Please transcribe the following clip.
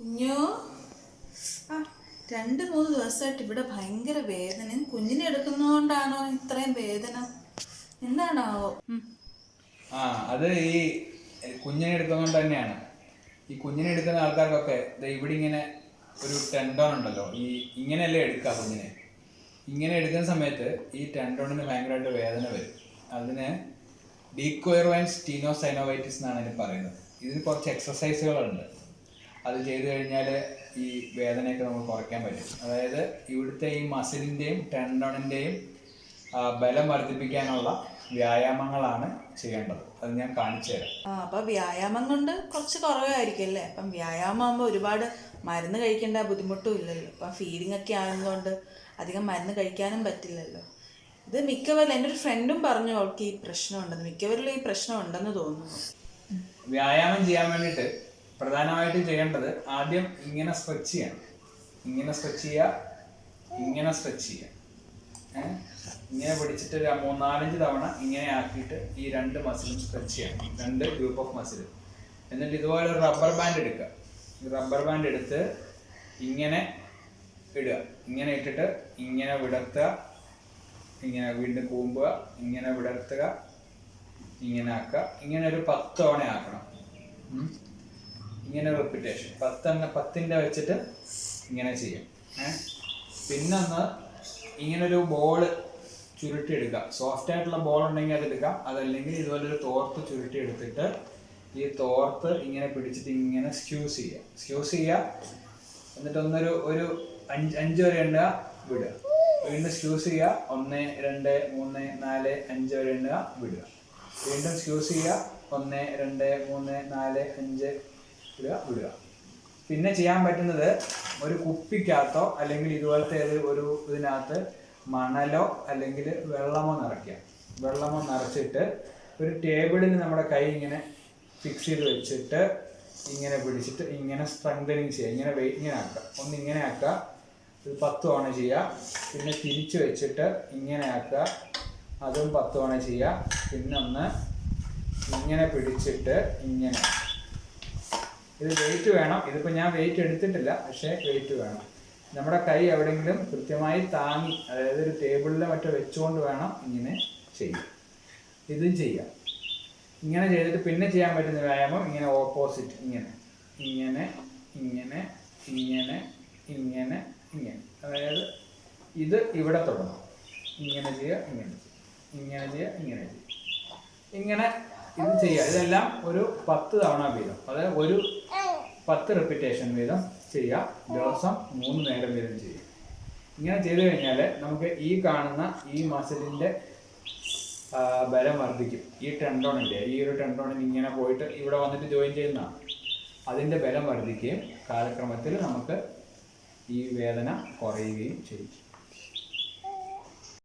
കുഞ്ഞു? ആ രണ്ട് മൂന്ന് ദിവസമായിട്ട് ഇവിടെ ഭയങ്കര വേദന. കുഞ്ഞിനെ എടുക്കുന്നതുകൊണ്ടാണോ ഇത്രയും വേദന? എന്താണാവോ? ആ അത് ഈ കുഞ്ഞിനെ എടുക്കുന്നതുകൊണ്ട് തന്നെയാണ്. ഈ കുഞ്ഞിനെ എടുക്കുന്ന ആൾക്കാർക്കൊക്കെ ദേ ഇവിടെ ഇങ്ങനെ ഒരു ടെൻഡോൺ ഉണ്ടല്ലോ. ഈ ഇങ്ങനെയല്ലേ എടുക്കുക കുഞ്ഞിനെ? ഇങ്ങനെ എടുക്കുന്ന സമയത്ത് ഈ ടെൻഡോണിന് ഭയങ്കരമായിട്ട് വേദന വരും. അതിന് ഡീക്വയർവൈൻ സ്റ്റീനോസൈനോവൈറ്റിസ് എന്നാണ് അതിന് പറയുന്നത്. ഇതിന് കുറച്ച് എക്സസൈസുകളുണ്ട് അത് ചെയ്തു കഴിഞ്ഞാൽ ഈ വേദനയൊക്കെ നമുക്ക് കുറയ്ക്കാൻ പറ്റും. അതായത് ഇവിടുത്തെ ഈ മസിലിന്റെയും ടെൻഡണിന്റെയും ബലം വർദ്ധിപ്പിക്കാനുള്ള വ്യായാമങ്ങളാണ് ചെയ്യേണ്ടത്. അത് ഞാൻ കാണിച്ചു തരാം. ആ അപ്പൊ വ്യായാമം കൊണ്ട് കുറച്ച് കുറവായിരിക്കും അല്ലേ അപ്പം വ്യായാമം ആകുമ്പോൾ ഒരുപാട് മരുന്ന് കഴിക്കേണ്ട ബുദ്ധിമുട്ടും ഇല്ലല്ലോ. അപ്പം ഫീലിംഗ് ഒക്കെ ആയതുകൊണ്ട് അധികം മരുന്ന് കഴിക്കാനും പറ്റില്ലല്ലോ. ഇത് മിക്കവരിലും എന്റെ ഒരു ഫ്രണ്ടും പറഞ്ഞു അവൾക്ക് ഈ പ്രശ്നമുണ്ടെന്ന്. മിക്കവരിലും ഈ പ്രശ്നം ഉണ്ടെന്ന് തോന്നുന്നു. വ്യായാമം ചെയ്യാൻ വേണ്ടിയിട്ട് പ്രധാനമായിട്ടും ചെയ്യേണ്ടത് ആദ്യം ഇങ്ങനെ സ്ട്രെച്ച് ചെയ്യണം. ഇങ്ങനെ സ്ട്രെച്ച് ചെയ്യുക ഇങ്ങനെ സ്ട്രെച്ച് ചെയ്യുക? ഇങ്ങനെ പിടിച്ചിട്ട് ഒരു മൂന്നാലഞ്ച് തവണ ഇങ്ങനെ ആക്കിയിട്ട് ഈ രണ്ട് മസിലും സ്ട്രെച്ച് ചെയ്യണം. രണ്ട് ഗ്രൂപ്പ് ഓഫ് മസിൽ എന്നിട്ട് ഇതുപോലെ റബ്ബർ ബാൻഡ് എടുക്കുക. റബ്ബർ ബാൻഡ് എടുത്ത് ഇങ്ങനെ ഇടുക. ഇങ്ങനെ ഇട്ടിട്ട് ഇങ്ങനെ വിടർത്തുക. ഇങ്ങനെ വീണ്ടും കൂമ്പുക. ഇങ്ങനെ വിടർത്തുക. ഇങ്ങനെ ആക്കുക. ഇങ്ങനെ ഒരു പത്ത് തവണ ആക്കണം. ഇങ്ങനെ റെപ്പിറ്റേഷൻ പത്തെണ്ണ പത്തിന്റെ വെച്ചിട്ട് ഇങ്ങനെ ചെയ്യും. ഏ? പിന്നെ ഒന്ന് ഇങ്ങനെ ഒരു ബോൾ ചുരുട്ടിയെടുക്കുക സോഫ്റ്റ് ആയിട്ടുള്ള ബോൾ ഉണ്ടെങ്കിൽ അത് എടുക്കാം അതല്ലെങ്കിൽ ഇതുപോലൊരു തോർത്ത് ചുരുട്ടി എടുത്തിട്ട് ഈ തോർത്ത് ഇങ്ങനെ പിടിച്ചിട്ട് ഇങ്ങനെ സ്ക്യൂസ് ചെയ്യുക സ്ക്യൂസ് ചെയ്യുക. എന്നിട്ട് ഒന്നൊരു ഒരു അഞ്ച് അഞ്ച് വരെ എണ്ണുക വിടുക. വീണ്ടും സ്ക്യൂസ് ചെയ്യുക. ഒന്ന് രണ്ട് മൂന്ന് നാല് അഞ്ച് വരെ എണ്ണുക വിടുക. വീണ്ടും സ്ക്യൂസ് ചെയ്യുക. ഒന്ന് രണ്ട് മൂന്ന് നാല് അഞ്ച് ഇടുക വിടുക. പിന്നെ ചെയ്യാൻ പറ്റുന്നത് ഒരു കുപ്പിക്കകത്തോ അല്ലെങ്കിൽ ഇതുപോലത്തെ ഒരു ഇതിനകത്ത് മണലോ അല്ലെങ്കിൽ വെള്ളമോ നിറയ്ക്കുക. വെള്ളമോ നിറച്ചിട്ട് ഒരു ടേബിളിന് നമ്മുടെ കൈ ഇങ്ങനെ ഫിക്സ് ചെയ്ത് വെച്ചിട്ട് ഇങ്ങനെ പിടിച്ചിട്ട് ഇങ്ങനെ സ്ട്രെങ്തനിങ് ചെയ്യുക. ഇങ്ങനെ വെയിറ്റ് ഇങ്ങനെ ആക്കുക. ഒന്ന് ഇങ്ങനെ ആക്കുക. ഇത് പത്ത് തവണ ചെയ്യുക. പിന്നെ തിരിച്ച് വെച്ചിട്ട് ഇങ്ങനെ ആക്കുക. അതും പത്ത് തവണ ചെയ്യുക. പിന്നെ ഒന്ന് ഇങ്ങനെ പിടിച്ചിട്ട് ഇങ്ങനെ. ഇത് വെയിറ്റ് വേണം. ഇതിപ്പോൾ ഞാൻ വെയിറ്റ് എടുത്തിട്ടില്ല പക്ഷേ വെയിറ്റ് വേണം. നമ്മുടെ കൈ എവിടെയെങ്കിലും കൃത്യമായി താങ്ങി അതായത് ഒരു ടേബിളിലോ മറ്റോ വെച്ചുകൊണ്ട് വേണം ഇങ്ങനെ ചെയ്യാം ഇതും ചെയ്യാം. ഇങ്ങനെ ചെയ്തിട്ട് പിന്നെ ചെയ്യാൻ പറ്റുന്ന വ്യായാമം ഇങ്ങനെ ഓപ്പോസിറ്റ് ഇങ്ങനെ. ഇങ്ങനെ ഇങ്ങനെ ഇങ്ങനെ ഇങ്ങനെ ഇങ്ങനെ. അതായത് ഇത് ഇവിടെ തുടങ്ങും ഇങ്ങനെ ചെയ്യുക ഇങ്ങനെ ചെയ്യുക. ഇങ്ങനെ ചെയ്യുക ഇങ്ങനെ ചെയ്യുക. ഇങ്ങനെ ഇത് ചെയ്യുക. ഇതെല്ലാം ഒരു പത്ത് തവണ വീതം. അതായത് ഒരു പത്ത് റെപ്പിറ്റേഷൻ വീതം ചെയ്യുക. ദിവസം മൂന്ന് നേരം വീതം ചെയ്യുക. ഇങ്ങനെ ചെയ്തു കഴിഞ്ഞാൽ നമുക്ക് ഈ കാണുന്ന ഈ മസിലിന്റെ ബലം വർദ്ധിക്കും. ഈ ടെൻഡോണിന്റെ ഈ ഒരു ടെൻഡോണിന് ഇങ്ങനെ പോയിട്ട് ഇവിടെ വന്നിട്ട് ജോയിൻ ചെയ്യുന്നതാണ് അതിന്റെ ബലം വർദ്ധിക്കുകയും കാലക്രമത്തിൽ നമുക്ക് ഈ വേദന കുറയുകയും ചെയ്യും.